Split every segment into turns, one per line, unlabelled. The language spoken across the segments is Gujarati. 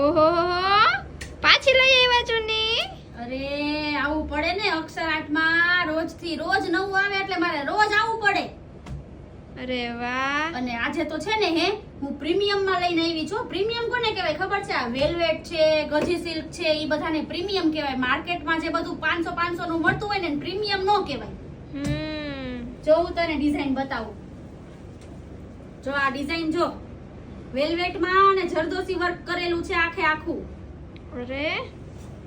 ઓહો પાછી લઈ આવ્યા ચુન્ની
અરે આવું પડે ને અક્ષર આઠમાં રોજથી રોજ નવું આવે એટલે મારે રોજ આવવું પડે.
અરે વાહ.
અને આજે તો છે ને હે હું પ્રીમિયમમાં લઈને આવી છું. પ્રીમિયમ કોને કહેવાય ખબર છે? આ વેલ્વેટ છે ગજી સિલ્ક છે એ બધાને પ્રીમિયમ કહેવાય. માર્કેટમાં જે બધું પાંચસો પાંચસો નું મળતું હોય ને પ્રીમિયમ નો કહેવાય. જો હું તને ડિઝાઇન બતાવું. જો આ ડિઝાઇન જો. વેલ્વેટમાં અને જરદોસી વર્ક કરેલું છે આખે આખું.
અરે.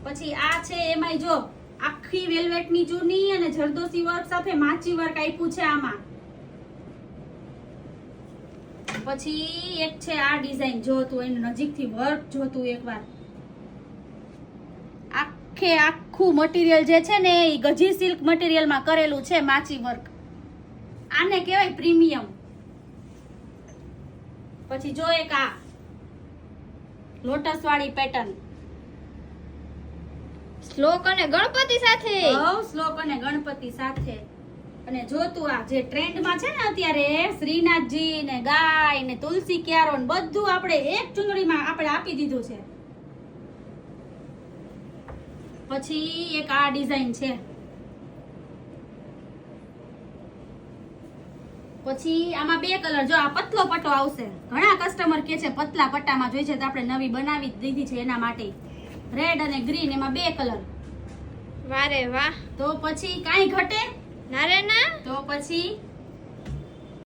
પછી આ છે એમાંય જો આખી વેલ્વેટની ચૂની અને જરદોસી વર્ક સાથે માચી વર્ક આપ્યું છે આમાં. પછી એક છે આ ડિઝાઇન જો તું એનું નજીકથી વર્ક જો તું એકવાર. આખે આખું મટીરિયલ જે છે ને એ ગજી સિલ્ક મટીરિયલમાં કરેલું છે માચી વર્ક. આને કહેવાય પ્રીમિયમ. પછી જો એક આ લોટસ વાળી પેટર્ન
શ્લોક અને ગણપતિ સાથે.
બહુ શ્લોક અને ગણપતિ સાથે. અને જો તું આ જે ટ્રેન્ડમાં છે ને અત્યારે શ્રીનાથજી ને ગાય ને તુલસી ક્યારો ને બધું આપણે એક ચુંદડીમાં આપણે આપી દીધું છે. પછી એક આ ડિઝાઇન છે. પછી આમાં બે કલર. જો આ પતલો પટ્ટો આવશે ઘણા કસ્ટમર કે છે પતલા પટ્ટામાં જોઈ છે તો આપણે નવી બનાવી દીધી છે એના માટે. રેડ અને ગ્રીન એમાં બે કલર.
વારે વાહ.
તો પછી કાંઈ ઘટે?
ના રે ના.
તો પછી